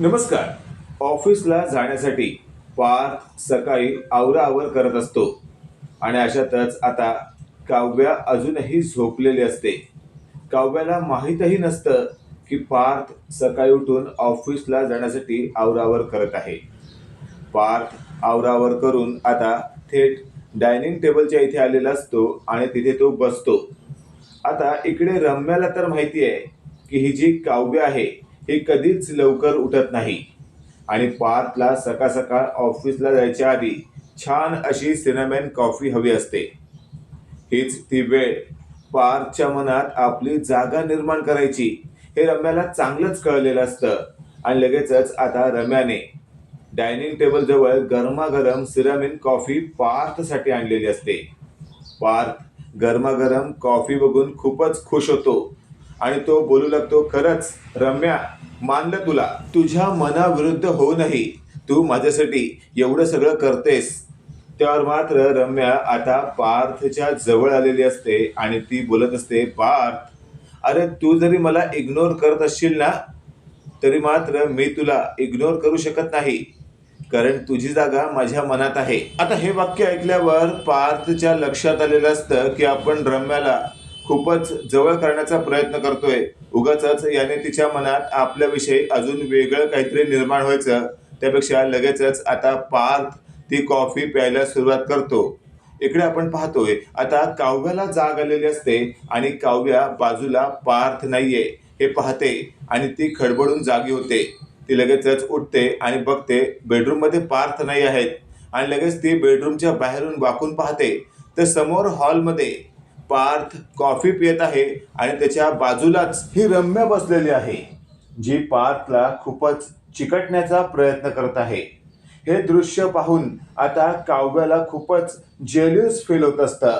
नमस्कार. ऑफिसला जाण्यासाठी पार्थ सकाळी आवराआवर करत असतो. आणि अशातच आता काव्या अजूनही झोपलेली असते. काव्याला माहीतही नसतं की पार्थ सकाळी उठून ऑफिसला जाण्यासाठी आवरावर करत आहे. पार्थ आवरावर करून आता थेट डायनिंग टेबलच्या इथे आलेला असतो आणि तिथे तो बसतो. आता इकडे रम्याला तर माहिती आहे की ही जी काव्य आहे ही कधीच लवकर उठत नाही. आणि पाचला सकाळ सकाळ ऑफिसला जायच्या आधी छान अशी सिनेमॅन कॉफी हवी असते. हीच ती वेळ पार्थच्या मनात आपली जागा निर्माण करायची हे रम्याला चांगलंच कळलेलं असतं. आणि लगेचच आता रम्याने डायनिंग टेबल जवळ गरमागरम सिरामिन कॉफी पार्थसाठी आणलेली असते. पार्थ गरमागरम कॉफी बघून खूपच खुश होतो. आणि तो बोलू लागतो खरंच रम्या मानलं तुला तुझ्या मनाविरुद्ध होऊनही तू माझ्यासाठी एवढं सगळं करतेस. त्यावर मात्र रम्या आता पार्थच्या जवळ आलेली असते आणि ती बोलत असते पार्थ अरे तू जरी मला इग्नोर करत असशील ना तरी मात्र मी तुला इग्नोर करू शकत नाही. कारण तुझी जागा माझ्या मनात आहे. आता हे वाक्य ऐकल्यावर पार्थच्या लक्षात आलेलं असतं की आपण रम्याला खूपच जवळ करण्याचा प्रयत्न करतोय. उगाच याने तिच्या मनात आपल्याविषयी अजून वेगळं काहीतरी निर्माण व्हायचं. त्यापेक्षा लगेचच आता पार्थ ती कॉफी प्यायला सुरुवात करतो. इकडे आपण पाहतोय आता काव्याला जाग आलेली असते आणि काव्या बाजूला पार्थ नाहीये. हे पाहते आणि ती खडबडून जागी होते. ती लगेचच उठते आणि बघते बेडरूममध्ये पार्थ नाही आहेत. आणि लगेच ती बेडरूमच्या बाहेरून वाकून पाहते. तर समोर हॉलमध्ये पार्थ कॉफी पियत आहे आणि त्याच्या बाजूलाच ही रम्या बसलेली आहे जी पार्थला खूपच चिकटण्याचा प्रयत्न करत आहे. हे दृश्य पाहून आता काव्याला खूपच जेल्युस फील होत असतं.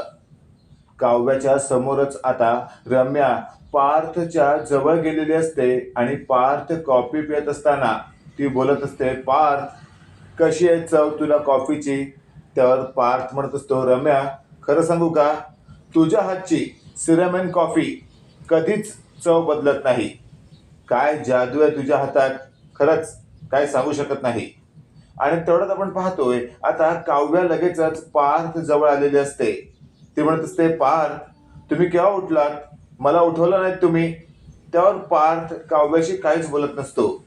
काव्याच्या समोरच आता रम्या पार्थच्या जवळ गेलेली असते आणि पार्थ कॉफी पित असताना ती बोलत असते पार्थ कशी आहे चव तुला कॉफीची? त्यावर पार्थ म्हणत असतो रम्या खरं सांगू का? तुझ्या हातची सिरामॅन कॉफी कधीच चव बदलत नाही. काय जादू आहे तुझ्या हातात? खरंच काय सांगू शकत नाही. आणि तेवढ्यात आपण पाहतोय आता काव्या लगेचच पार्थ जवळ आलेली असते. ती म्हणत असते पार्थ तुम्ही केव्हा उठलात? मला उठवलं नाही तुम्ही. त्यावर पार्थ काव्याशी काहीच बोलत नसतो.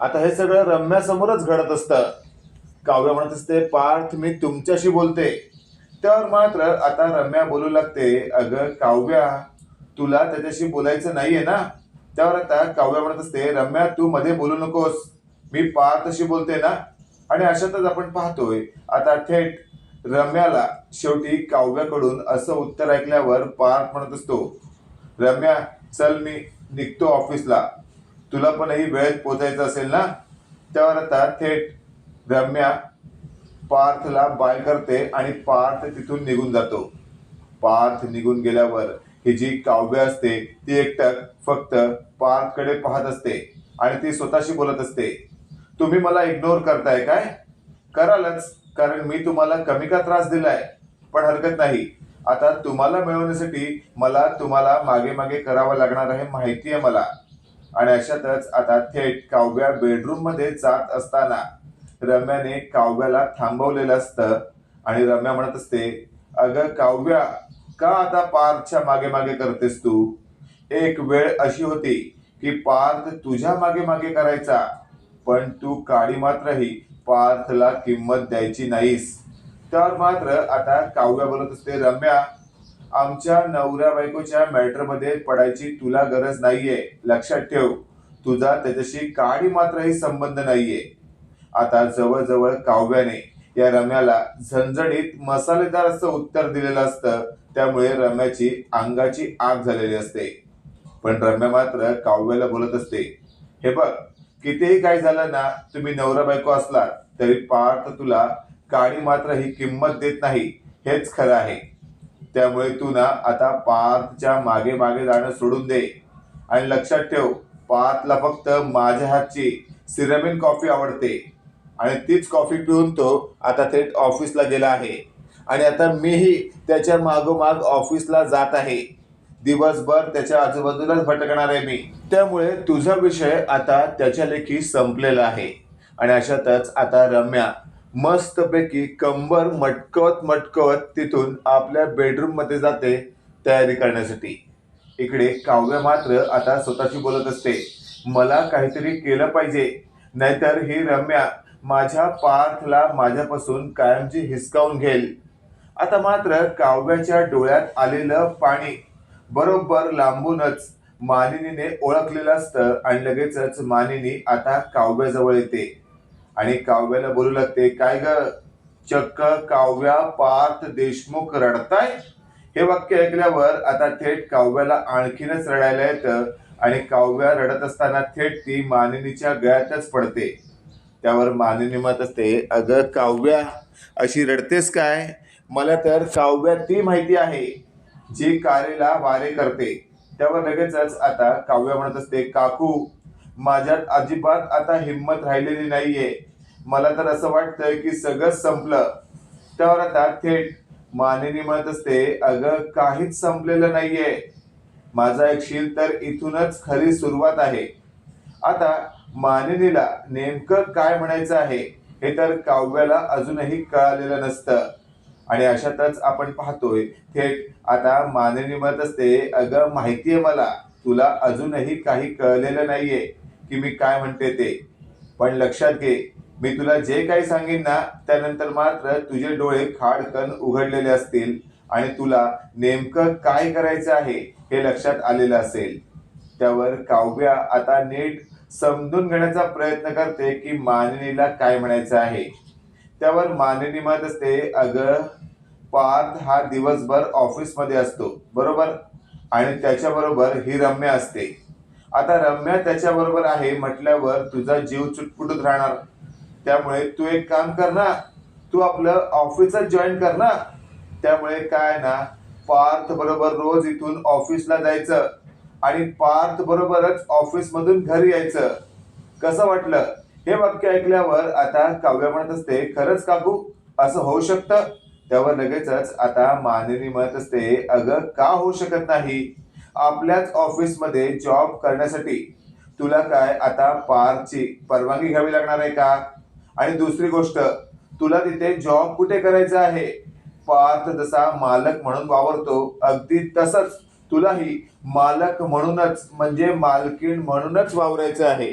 आता हे सगळं रम्यासमोरच घडत असतं. काव्य म्हणत असते पार्थ मी तुमच्याशी बोलते. त्यावर मात्र आता रम्या बोलू लागते अगं काव्या तुला त्याच्याशी बोलायचं नाहीये ना? त्यावर आता काव्या म्हणत असते रम्या तू मध्ये बोलू नकोस. मी पार्थशी बोलते ना? आणि अशातच आपण पाहतोय आता थेट रम्याला शेवटी काव्याकडून असं उत्तर ऐकल्यावर पार्थ म्हणत असतो रम्या चल मी निघतो ऑफिसला. तुला पणही वेळेत पोचायचं असेल ना? त्यावर आता थेट रम्या पार्थला बाय करते आणि पार्थ तिथून निघून जातो. पार्थ निघून गेल्यावर ही जी काव्य असते ती एकटक फक्त पार्थकडे पाहत असते आणि ती स्वतःशी बोलत असते. तुम्ही मला इग्नोर करताय काय? करालच कारण मी तुम्हाला कमी का त्रास दिलाय? पण हरकत नाही. आता तुम्हाला मिळवण्यासाठी मला तुम्हाला मागे मागे करावं लागणार आहे माहिती आहे मला. आणि अशातच आता थेट काव्या बेडरूममध्ये जात असताना रम्याने काव्याला थांबवलेलं असतं. आणि रम्या म्हणत असते अगं काव्या का आता पार्थच्या मागे मागे करतेस तू? एक वेळ अशी होती की पार्थ तुझ्या मागे मागे करायचा. पण तू काळी मात्रही पार्थला किंमत द्यायची नाहीस. तर मात्र आता काव्या बोलत असते रम्या आमच्या नवऱ्या बायकोच्या मॅटरमध्ये पडायची तुला गरज नाहीये. लक्षात ठेव. तुझा त्याच्याशी काळी मात्रही संबंध नाहीये. आता जवळजवळ काव्याने या रम्याला झणझणीत मसालेदार असं उत्तर दिलेलं असतं. त्यामुळे रम्याची अंगाची आग झालेली असते. पण रम्या मात्र काव्याला बोलत असते हे बघ कितीही काय झालं ना तुम्ही नवरा बायको असला तरी पार्थ तुला काळी मात्र ही किंमत देत नाही हेच खरं आहे. त्यामुळे तू ना आता पार्थच्या मागे मागे जाणं सोडून दे. आणि लक्षात ठेव पार्थला फक्त माझ्या हातची सिरामिन कॉफी आवडते. आणि तीच कॉफी पिऊन तो आता थेट ऑफिसला गेला आहे. आणि आता मीही त्याच्या मागोमाग ऑफिसला जात आहे. दिवसभर त्याच्या आजूबाजूलाच भटकणार आहे मी. त्यामुळे तुझा विषय आता त्याच्या लेखी संपलेला आहे. आणि अशातच आता रम्या मस्तपैकी कंबर मटकवत मटकवत तिथून आपल्या बेडरूममध्ये जाते तयारी करण्यासाठी. इकडे काव्य मात्र आता स्वतःशी बोलत असते. मला काहीतरी केलं पाहिजे. नाहीतर ही रम्या माझ्या पार्थला माझ्यापासून कायमची हिसकावून घेईल. आता मात्र काव्याच्या डोळ्यात आलेलं पाणी बरोबर लांबूनच मानिनीने ओळखलेलं असतं आणि लगेचच मानिनी आता काव्याजवळ येते. आणि काव्याला बोलू लागते काय ग? चक्क काव्या पार्थ देशमुख रडताय? हे वाक्य ऐकल्यावर आता थेट काव्याला आणखीनच रडायला येतं आणि काव्या रडत असताना थेट ती मानिनीच्या गळ्यातच पडते. त्यावर माननी मत असते. अगं काव्या अशी रडतेस काय? मला तर काव्या ती माहिती आहे जी कारेला वारे करते. त्यावर लगेचच आता काव्य म्हणत असते काकू माझ्यात अजिबात आता हिंमत राहिलेली नाहीये. मला तर असं वाटतंय की सगळंच संपलं. त्यावर आता थेट मानेनी म्हणत असते अगं काहीच संपलेलं नाहीये. माझा ऐकशील तर इथूनच खरी सुरुवात आहे. आता मानिनीला नेमकं काय म्हणायचं आहे हे तर काव्याला अजूनही कळालेलं नसतं. आणि अशातच आपण पाहतोय थेट आता मानिनी म्हणत असते अगं माहितीये मला तुला अजूनही काही कळलेलं नाहीये की मी काय म्हणते ते. पण लक्षात घे मी तुला जे काही सांगेन ना त्यानंतर मात्र तुझे डोळे खाडकन उघडलेले असतील आणि तुला नेमकं काय करायचं आहे हे लक्षात आलेलं असेल. त्यावर काव्या आता नीट समजून घेण्याचा प्रयत्न करते की मानिनीला काय म्हणायचं आहे. त्यावर मानिनी म्हणत असते अगं पार्थ हा दिवसभर ऑफिसमध्ये असतो बरोबर? आणि त्याच्याबरोबर ही रम्या असते. आता रम्या त्याच्याबरोबर आहे म्हटल्यावर तुझा जीव चुटपुटत राहणार. त्यामुळे तू एक काम कर ना तू आपलं ऑफिसच जॉईन कर ना. त्यामुळे काय ना पार्थ बरोबर रोज इथून ऑफिसला जायचं. आणि पार्थ बरोबरच ऑफिस मधून घरी यायचं. कसं वाटलं? हे वाक्य ऐकल्यावर आता काव्य म्हणत असते खरंच काकू असं होऊ शकतं? त्यावर लगेचच आता मानिनी म्हणत असते अगं का होऊ शकत नाही? आपल्याच ऑफिसमध्ये जॉब करण्यासाठी. तुला काय आता पारची परवानगी घ्यावी लागणार आहे का? आणि दुसरी गोष्ट तुला तिथे जॉब कुठे करायचा आहे? पार्थ जसा मालक म्हणून वावरतो. अगदी तसंच तुलाही मालक म्हणूनच म्हणजे मालकीण म्हणूनच वावरायचं आहे.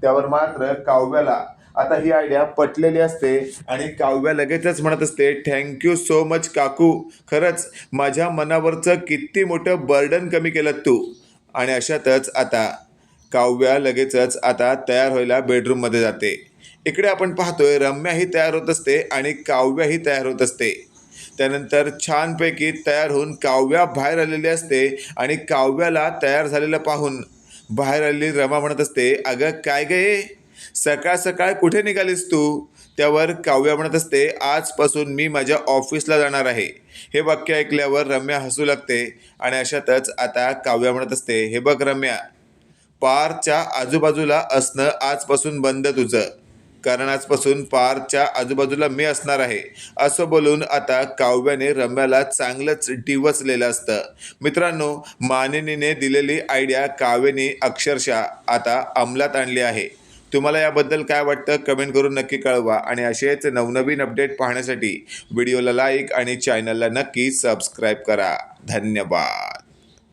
त्यावर मात्र काव्याला आता ही आयडिया पटलेली असते आणि काव्या लगेचच म्हणत असते थँक्यू सो मच काकू. खरंच माझ्या मनावरचं किती मोठं बर्डन कमी केलं तू. आणि अशातच आता काव्या लगेचच आता तयार व्हायला बेडरूममध्ये जाते. इकडे आपण पाहतोय रम्याही तयार होत असते आणि काव्याही तयार होत असते. त्यानंतर छानपैकी तयार होऊन काव्या बाहेर आलेली असते आणि काव्याला तयार झालेलं पाहून बाहेर आलेली रमा म्हणत असते अगं काय गे सकाळ सकाळ कुठे निघालीस तू? त्यावर काव्या म्हणत असते आजपासून मी माझ्या ऑफिसला जाणार आहे. हे वाक्य ऐकल्यावर रम्या हसू लागते आणि अशातच आता काव्या म्हणत असते हे बघ रम्या पारच्या आजूबाजूला असणं आजपासून बंद तुझं. कारण आजपासून पारच्या आजूबाजूला मी असणार आहे असं बोलून आता काव्याने रम्याला चांगलंच डिवचलेलं असतं. मित्रांनो मानिनीने दिलेली आयडिया काव्याने अक्षरशः आता अंमलात आणली आहे. तुम्हाला याबद्दल काय वाटतं कमेंट करून नक्की कळवा आणि असेच नवनवीन अपडेट पाहण्यासाठी व्हिडिओला लाईक आणि चॅनलला नक्की सबस्क्राईब करा. धन्यवाद.